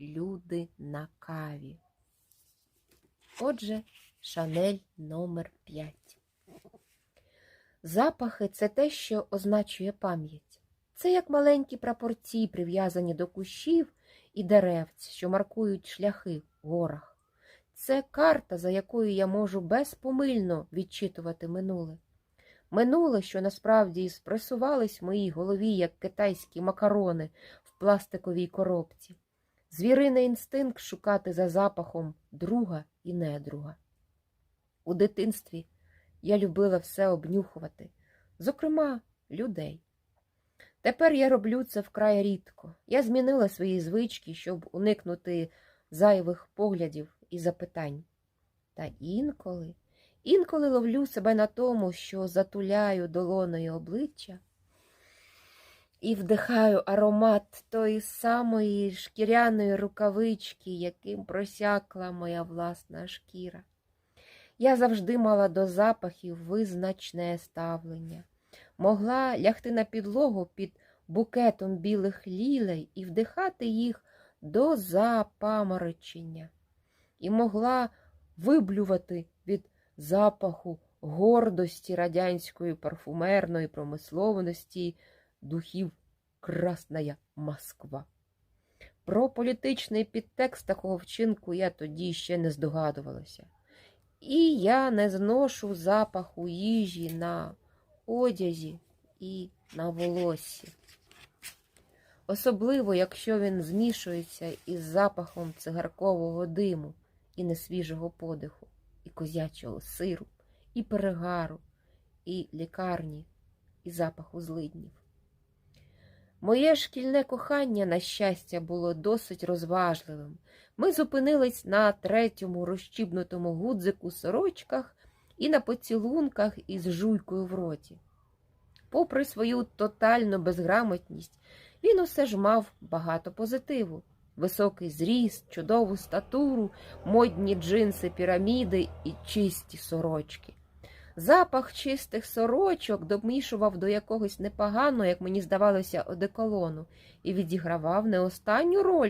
люди на каві. Отже, Шанель номер 5. Запахи це те, що означує пам'ять. Це як маленькі прапорці, прив'язані до кущів і деревць, що маркують шляхи в горах. Це карта, за якою я можу безпомильно відчитувати минуле. Минуле, що насправді спресувались в моїй голові, як китайські макарони в пластиковій коробці. Звіриний інстинкт шукати за запахом друга і недруга. У дитинстві я любила все обнюхувати, зокрема, людей. Тепер я роблю це вкрай рідко. Я змінила свої звички, щоб уникнути зайвих поглядів і запитань. Та інколи, інколи ловлю себе на тому, що затуляю долоною обличчя і вдихаю аромат тої самої шкіряної рукавички, яким просякла моя власна шкіра. Я завжди мала до запахів визначне ставлення. Могла лягти на підлогу під букетом білих лілей і вдихати їх до запаморочення, і могла виблювати від запаху гордості радянської парфумерної промисловності духів Красная Москва. Про політичний підтекст такого вчинку я тоді ще не здогадувалася. І я не зношу запаху їжі на одязі і на волоссі. Особливо, якщо він змішується із запахом цигаркового диму і несвіжого подиху, і козячого сиру, і перегару, і лікарні, і запаху злиднів. Моє шкільне кохання, на щастя, було досить розважливим. Ми зупинились на третьому розчібнутому гудзику сорочках і на поцілунках із жуйкою в роті. Попри свою тотальну безграмотність, він усе ж мав багато позитиву. Високий зріст, чудову статуру, модні джинси піраміди і чисті сорочки. Запах чистих сорочок домішував до якогось непоганого, як мені здавалося, одеколону, і відігравав не останню роль